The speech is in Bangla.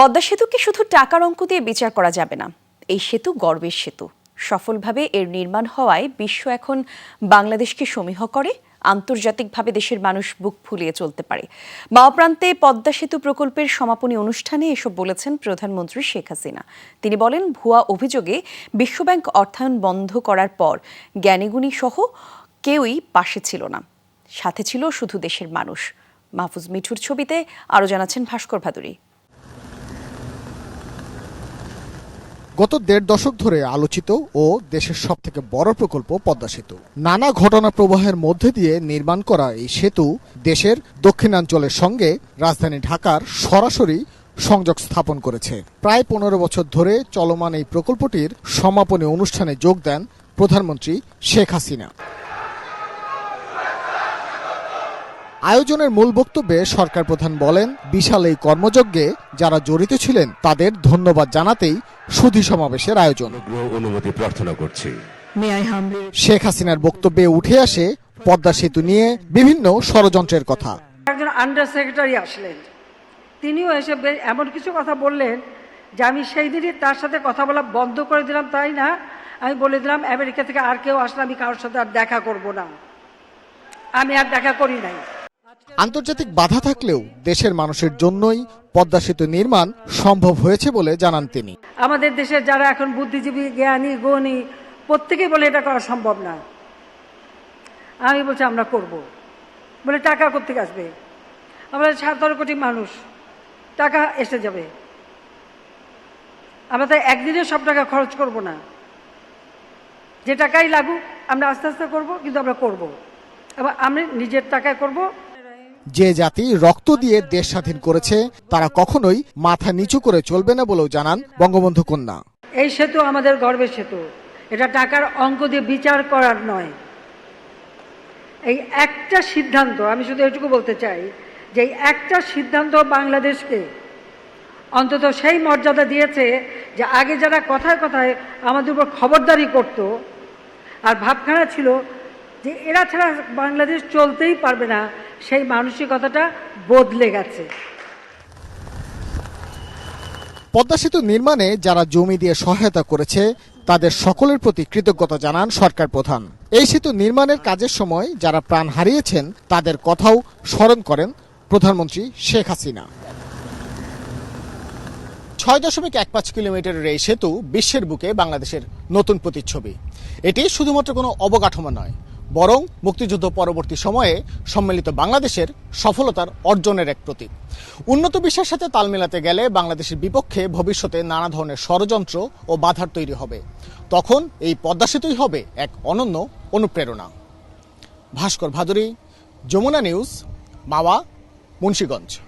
পদ্মা সেতুকে শুধু টাকার অঙ্ক দিয়ে বিচার করা যাবে না। এই সেতু গর্বের সেতু। সফলভাবে এর নির্মাণ হওয়ায় বিশ্ব এখন বাংলাদেশকে সমীহ করে, আন্তর্জাতিকভাবে দেশের মানুষ বুক ফুলিয়ে চলতে পারে। মাওপ্রান্তে পদ্মা সেতু প্রকল্পের সমাপনী অনুষ্ঠানে এসব বলেছেন প্রধানমন্ত্রী শেখ হাসিনা। তিনি বলেন, ভুয়া অভিযোগে বিশ্বব্যাংক অর্থায়ন বন্ধ করার পর জ্ঞানীগুণী সহ কেউই পাশে ছিল না। সাথে ছিল শুধু দেশের মানুষ। মাহফুজ মিঠুর ছবিতে আরও জানাচ্ছেন ভাস্কর ভাদুরী। গত দেড় দশক ধরে আলোচিত ও দেশের সব থেকে বড় প্রকল্প পদ্মা সেতু। নানা ঘটনা প্রবাহের মধ্যে দিয়ে নির্মাণ করা এই সেতু দেশের দক্ষিণাঞ্চলের সঙ্গে রাজধানী ঢাকার সরাসরি সংযোগ স্থাপন করেছে। প্রায় পনেরো বছর ধরে চলমান এই প্রকল্পটির সমাপনী অনুষ্ঠানে যোগ দেন প্রধানমন্ত্রী শেখ হাসিনা। আয়োজনের মূল বক্তব্যে সরকার প্রধান বলেন বিশাল এই কর্মযজ্ঞে যারা জড়িত ছিলেন তাদের ধন্যবাদ জানাতেই সুধী সমাবেশের আয়োজন। অনুমতি প্রার্থনা করছি। শেখ হাসিনার বক্তব্যে উঠে আসে পদ্মা সেতু নিয়ে বিভিন্ন ষড়যন্ত্রের কথা। একজন আন্ডার সেক্রেটারি আসলেন। তিনিও এসে এমন কিছু কথা বললেন যে আমি সেই দিনই তার সাথে কথা বলা বন্ধ করে দিলাম তাই না? আমি বলে দিলাম আমেরিকা থেকে আর কেউ আসলে আমি কারোর সাথে আর দেখা করব না। আমি আর দেখা করি নাই। আন্তর্জাতিক বাধা থাকলেও দেশের মানুষের জন্যই পদ্মা সেতু নির্মাণ সম্ভব হয়েছে বলে জানান তিনি। আমাদের দেশের যারা এখন বুদ্ধিজীবী, জ্ঞানী, গণী প্রত্যেকেই বলে এটা করা সম্ভব না। আমি বলছি, আমরা করব। বলে, টাকা কোথেকে আসবে? আমরা সতেরো কোটি মানুষ, টাকা এসে যাবে। আমরা তো একদিনে সব টাকা খরচ করব না। যে টাকাই লাগুক, আমরা আস্তে আস্তে করব, কিন্তু আমরা করব। এবার আমি নিজের টাকায় করব যে জাতি রক্ত দিয়ে দেশ স্বাধীন করেছে, তারা কখনোই মাথা নিচু করে চলবে না বলেও জানান বঙ্গবন্ধু কন্যা। এই সেতু আমাদের গর্বের সেতু। এটা টাকার অঙ্ক দিয়ে বিচার করার নয়। এই একটা সিদ্ধান্ত, আমি শুধু এটুকু বলতে চাই যে একটা সিদ্ধান্ত বাংলাদেশকে অন্তত সেই মর্যাদা দিয়েছে যে আগে যারা কথায় কথায় আমাদের উপর খবরদারি করত, আর ভাবখানা ছিল যে এরা ছাড়া বাংলাদেশ চলতেই পারবে না সেই মানসিকতাটা বদলে গেছে। পদ্মা সেতু নির্মাণে যারা জমি দিয়ে সহায়তা করেছে, তাদের সকলের প্রতি কৃতজ্ঞতা জানান সরকার প্রধান। এই সেতু নির্মাণের কাজের সময় যারা প্রাণ হারিয়েছেন, তাদের কথাও স্মরণ করেন প্রধানমন্ত্রী শেখ হাসিনা। ছয় দশমিক এক পাঁচ কিলোমিটারের এই সেতু বিশ্বের বুকে বাংলাদেশের নতুন প্রতিচ্ছবি। এটি শুধুমাত্র কোনো অবকাঠামো নয় বরং মুক্তিযুদ্ধ পরবর্তী সময়ে সম্মিলিত বাংলাদেশের সফলতার অর্জনের এক প্রতীক। উন্নত বিশ্বের সাথে তাল মেলাতে গেলে বাংলাদেশের বিপক্ষে ভবিষ্যতে নানা ধরনের ষড়যন্ত্র ও বাধার তৈরি হবে। তখন এই পদ্মা সেতুই হবে এক অনন্য অনুপ্রেরণা। ভাস্কর ভাদুরী, যমুনা নিউজ, মাওয়া, মুন্সীগঞ্জ।